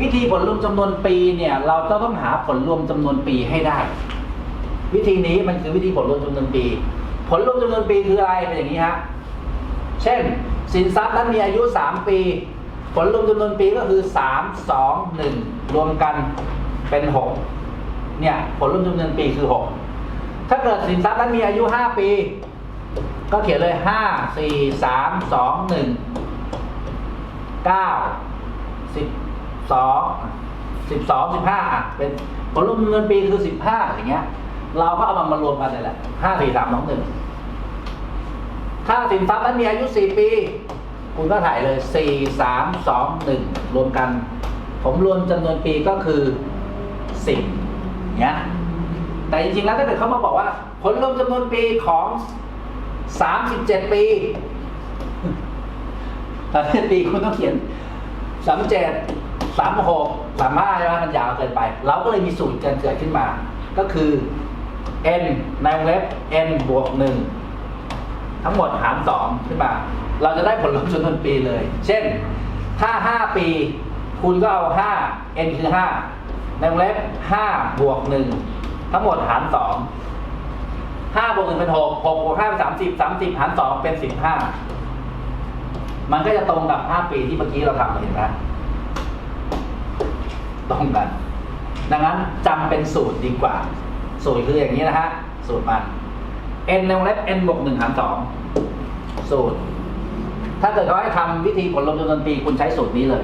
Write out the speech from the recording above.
วิธีผลรวมจำนวนปีเนี่ย เราจะต้องหาผลรวมจำนวนปีให้ได้ วิธีนี้มันคือวิธีผลรวมจำนวนปี ผลรวมจำนวนปีคืออะไรเป็นอย่างนี้ฮะเช่น สินทรัพย์นั้นมีอายุ 3 ปี ผลรวมจำนวนปีก็คือ 3 2 1 รวมกันเป็น 6 เนี่ย ผลรวมจำนวนปีคือ 6 ถ้าเกิดสินทรัพย์นั้นมีอายุ 5 ปี ก็เขียนเลย 5 4 3 2 1 9 12 12 15อะเป็นผลรวมจำนวนปีคือ15อย่างเงี้ย เราก็เอามันมารวมกันเลยแหละ5 4 3 2 1ถ้าสินทรัพย์นั้นมีอายุ4ปี คุณก็ถ่ายเลย4 3 2 1รวมกัน ผมรวมจำนวนปีก็คือ10เนี้ยแต่จริงๆแล้วถ้าเกิดเขามาบอกว่า ผลรวมจำนวนปีของ37ปีตอนนี้ปีคุณต้องเขียนสามเจ็ด 37 36 35ใช่ไหมมันยาวเกินไป เราก็เลยมีสูตรกิดเกิดขึ้นมา ก็คือ n ในวงเล็บ n บวก1ทั้งหมดหารสองขึ้นมา เราจะได้ผลลัพธ์จำนวนปีเลย เช่น ถ้าห้าปี คุณก็เอาห้า n คือห้าในวงเล็บห้าบวกหนึ่งทั้งหมดหารสองห้าบวกหนึ่งเป็นหกหกบวกห้าเป็นสามสิบสามสิบหารสองเป็นสิบห้ามันก็จะตรงกับห้าปีที่เมื่อกี้เราทำเห็นไหม ตรงกัน ดังนั้นจำเป็นสูตรดีกว่า สูตรคืออย่างนี้นะฮะ สูตรมัน n ในวงเล็บ n บวกหนึ่งหารสองสูตร ถ้าเกิดเขาให้ทำวิธีผลลมจำนวนปีคุณใช้สูตรนี้เลย